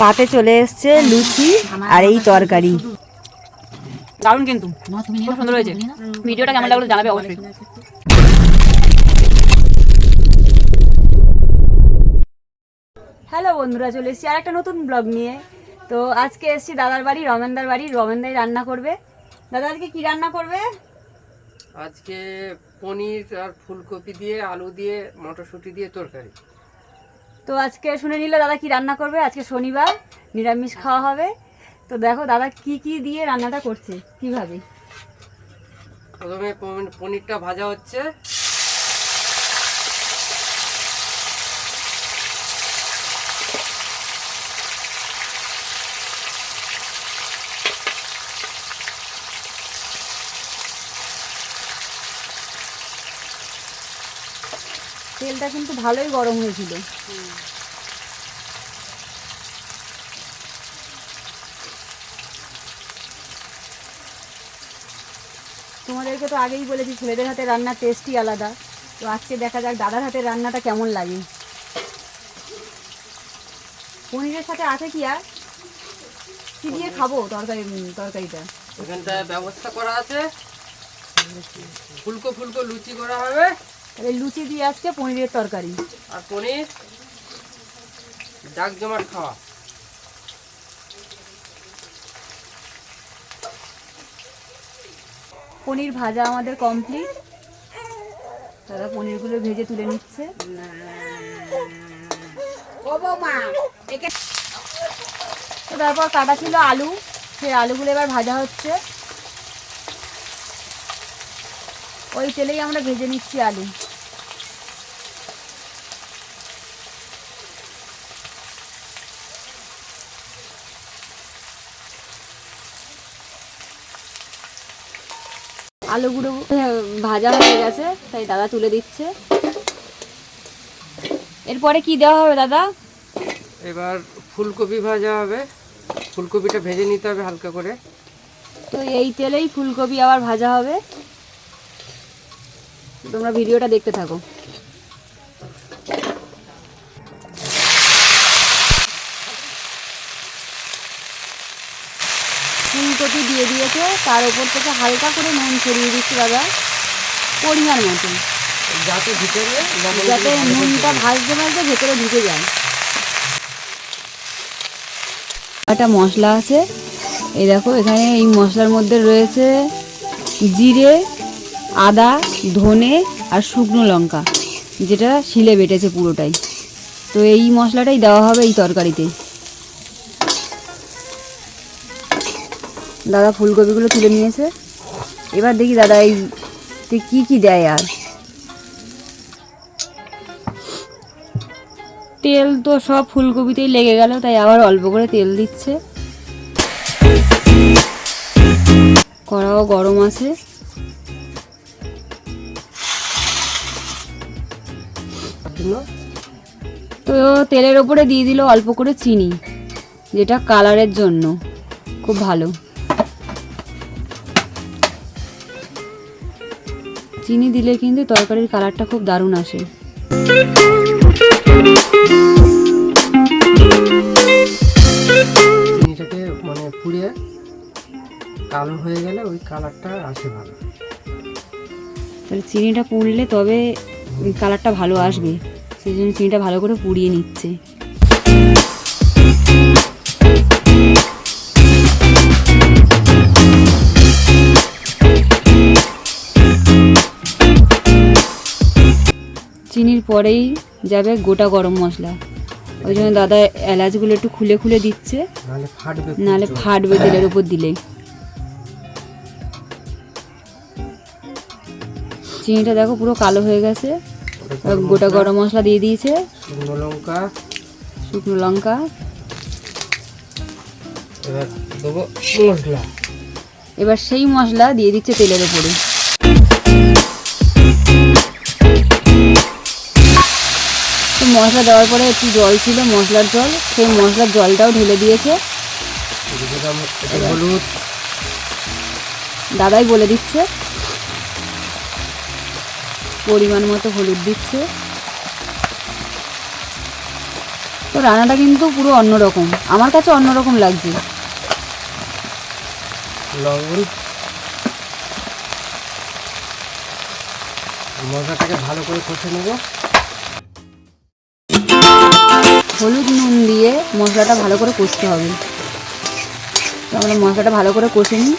পাতে চলে এসছে লুচি আর এই তরকারি। দারুণ কিন্তু। খুব সুন্দর হয়েছে। ভিডিওটা কেমন লাগল জানাবে অবশ্যই। হ্যালো বন্ধুরা চলে এসেছি আর একটা নতুন ব্লগ নিয়ে। তো আজকে এসেছি দাদার বাড়ি রমেনদার বাড়ি। রমেনদাই রান্না করবে। দাদা আজকে কি রান্না করবে? আজকে পনির আর ফুলকপি দিয়ে আলু দিয়ে মটরশুঁটি দিয়ে তরকারি। তো আজকে শুনে নিল দাদা কি রান্না করবে? আজকে শনিবার, নিরামিষ খাওয়া হবে। তো দেখো দাদা কি কি দিয়ে রান্নাটা করছে, কীভাবে? প্রথমে পন- পনিরটা ভাজা হচ্ছে। তেলটা কিন্তু ভালোই গরম হয়েছিল। তোমাদেরকে তো আগেই বলেছি ছেলেদের হাতে রান্নার টেস্টই আলাদা। তো আজকে দেখা যাক দাদার হাতের রান্নাটা কেমন লাগে। পনিরের সাথে আছে কি আর? কি দিয়ে খাব তরকারি তরকারিটা? এখানটায় ব্যবস্থা করা আছে। ফুলকো ফুলকো লুচি করা হবে। লুচি দিয়ে আজকে পনিরের তরকারি। আর পনির ডাক জমাট খাওয়া। পনির ভাজা আমাদের কমপ্লিট দাদা পনিরগুলো ভেজে তুলে নিচ্ছে। তারপর কাটা ছিল আলু। সেই আলুগুলো এবার ভাজা হচ্ছে। ওই তেলেই আমরা ভেজে নিচ্ছি আলু। আলুগুলো ভাজা হয়ে গেছে তাই দাদা তুলে দিচ্ছে। এরপরে কি দেওয়া হবে দাদা? এবার ফুলকপি ভাজা হবে। ফুলকপিটা ভেজে নিতে হবে হালকা করে। তো এই তেলেই ফুলকপি আবার ভাজা হবে। তোমরা ভিডিওটা দেখতে থাকো। দিয়েছে তার উপর থেকে হালকা করে নুন ছড়িয়ে দিচ্ছি দাদা। পরিমাণ মতন। যাতে ভিতরে যাতে নুনটা ভাজতে ভাজতে ভেতরে ঢুকে যায়। একটা মশলা আছে। এই দেখো এখানে এই মশলার মধ্যে রয়েছে জিরে আদা ধনে আর শুকনো লঙ্কা যেটা শিলে বেটেছে পুরোটাই। তো এই মশলাটাই দেওয়া হবে এই তরকারিতে। দাদা ফুলকপিগুলো তুলে নিয়েছে। এবার দেখি দাদা এই কি কি দেয় আর। তেল তো সব ফুলকপিতেই লেগে গেল, তাই আবার অল্প করে তেল দিচ্ছে। কড়াও গরম আছে। তো তেলের ওপরে দিয়ে দিল অল্প করে চিনি, যেটা কালারের জন্য, খুব ভালো। চিনি দিলে কিন্তু তরকারির কালারটা খুব দারুণ আসে। চিনিটাকে মানে পুড়িয়ে কালো হয়ে গেলে ওই কালারটা আসে ভালো। তাহলে চিনিটা পুড়লে তবে কালারটা ভালো আসবে। সেই জন্য চিনিটা ভালো করে পুড়িয়ে নিচ্ছে। চিনির পরেই যাবে গোটা গরম মশলা। ওই জন্য দাদা এলাচগুলো একটু খুলে খুলে দিচ্ছে। নাহলে ফাটবে তেলের উপর দিলে চিনিটা দেখো পুরো কালো হয়ে গেছে। গোটা গরম মশলা দিয়ে দিয়েছে। শুকনো লঙ্কা। শুকনো লঙ্কা। এবার এবার সেই মশলা দিয়ে দিচ্ছে তেলের উপরে। তো মশলা দেওয়ার পরে একটু জল ছিল মশলার জল। সেই মশলার জলটাও ঢেলে দিয়েছে। হলুদ দাদাই বলে দিচ্ছে। পরিমাণ মতো হলুদ দিচ্ছে। তো তো রান্নাটা কিন্তু পুরো অন্যরকম। আমার কাছে অন্যরকম লাগছে। লবণ। মশলাটাকে ভালো করে কষে নেব। হলুদ নুন দিয়ে মশলাটা ভালো করে কষতে হবে। তো আমরা মশলাটা ভালো করে কষে নিই।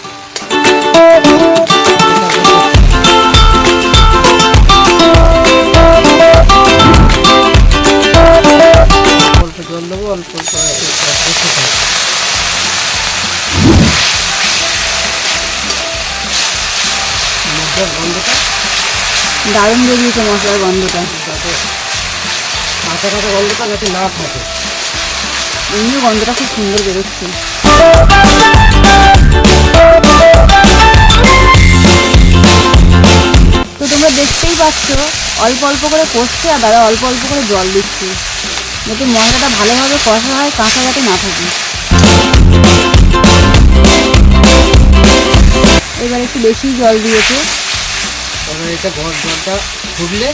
দেবো দারুণ বেরিয়েছে মশলার গন্ধটা। কাঁচা কাঁচা গন্ধটা যাতে না থাকে। এমনি গন্ধটা খুব সুন্দর বেরোচ্ছে। তো তোমরা দেখতেই পাচ্ছ অল্প অল্প করে কষছে আর দাদা অল্প অল্প করে জল দিচ্ছে। যাতে মশলাটা ভালোভাবে কষা হয় কাঁচা যাতে না থাকে। এবার একটু বেশি জল দিয়েছে। এবার এটা গরম জলটা ফুটলে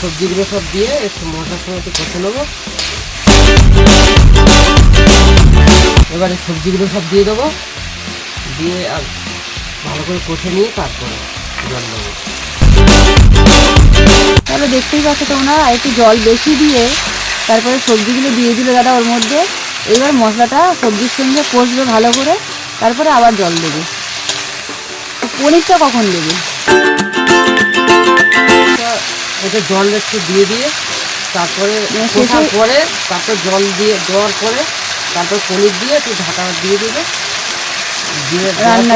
সবজিগুলো সব দিয়ে একটু মশলার সঙ্গে একটু কষে নেব। এবারে সবজিগুলো সব দিয়ে দেবো। দিয়ে আর ভালো করে কষে নিয়ে তারপরে জল দেবো। তাহলে দেখতেই পাচ্ছ তোমরা একটু জল বেশি দিয়ে তারপরে সবজিগুলো দিয়ে দিল দাদা ওর মধ্যে। এবার মশলাটা সবজির সঙ্গে কষবে ভালো করে, তারপরে আবার জল দেবে। পনিরটা কখন দেবে? এটা জল একটু দিয়ে দিয়ে তারপরে মানে কষার পরে তারপর জল দিয়ে দেওয়ার পরে তারপর পনির দিয়ে একটু ঢাকা দিয়ে দেবে। দিয়ে রান্না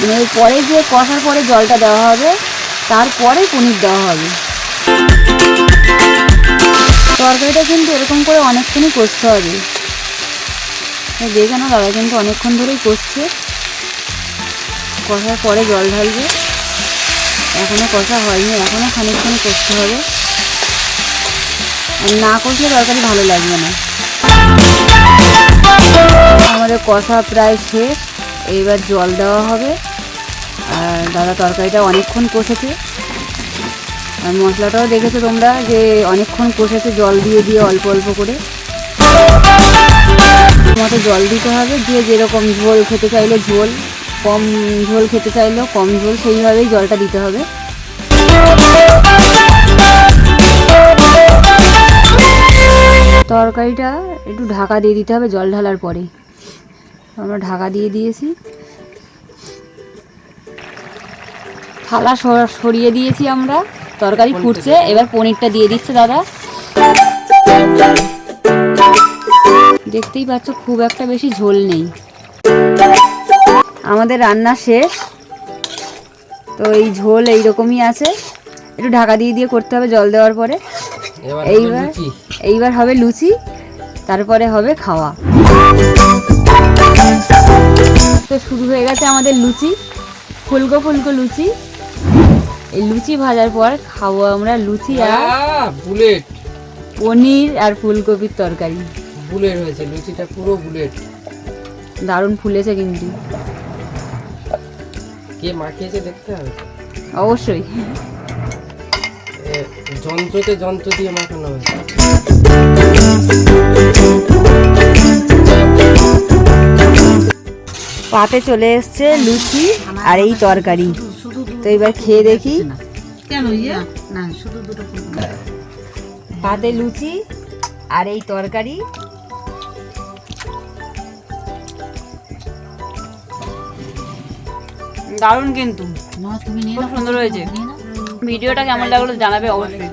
মানে পরে যে কষার পরে জলটা দেওয়া হবে তারপরে পনির দেওয়া হবে। তরকারিটা কিন্তু এরকম করে অনেকক্ষণই কষতে হবে। দেখে না দাদা কিন্তু অনেকক্ষণ ধরেই কষছে। কষার পরে জল ঢালবে। এখনও কষা হয়নি, এখনও খানিকক্ষণ কষতে হবে। আর না কষলে তরকারি ভালো লাগবে না। আমাদের কষা প্রায় শেষ। এইবার জল দেওয়া হবে। আর দাদা তরকারিটা অনেকক্ষণ কষেছে। আর মশলাটাও দেখেছ তোমরা যে অনেকক্ষণ কষেছে, জল দিয়ে দিয়ে অল্প অল্প করে। মতো জল দিতে হবে দিয়ে যেরকম ঝোল খেতে চাইলে ঝোল। কম ঝোল খেতে চাইলেও কম ঝোল সেইভাবেই জলটা দিতে হবে। তরকারিটা একটু ঢাকা দিয়ে দিতে হবে জল ঢালার পরে। আমরা ঢাকা দিয়ে দিয়েছি। থালা সর- সরিয়ে দিয়েছি আমরা। তরকারি ফুটছে এবার পনিরটা দিয়ে দিচ্ছে দাদা। দেখতেই পাচ্ছ খুব একটা বেশি ঝোল নেই। আমাদের রান্না শেষ। তো এই ঝোল এইরকমই আছে। একটু ঢাকা দিয়ে দিয়ে করতে হবে জল দেওয়ার পরে। এইবার এইবার হবে লুচি তারপরে হবে খাওয়া। তো শুরু হয়ে গেছে আমাদের লুচি ফুলকো ফুলকো লুচি। এই লুচি ভাজার পর খাব আমরা লুচি আর বুলেট। পনির আর ফুলকপির তরকারি। বুলেট হয়েছে লুচিটা পুরো বুলেট। দারুণ ফুলেছে কিন্তু। কে মাখিয়েছে দেখতে হবে। অবশ্যই। যন্ত্রতে যন্ত্র দিয়ে মাখানো হয়েছে। পাতে চলে এসছে লুচি আর এই তরকারি। তো এবার খেয়ে দেখি। কেন ইয়ে? না শুধু দুটো পাতে লুচি আর এই তরকারি। দারুণ কিন্তু। না তুমি নিয়ে খুব সুন্দর হয়েছে। ভিডিওটা কেমন লাগল জানাবে অবশ্যই।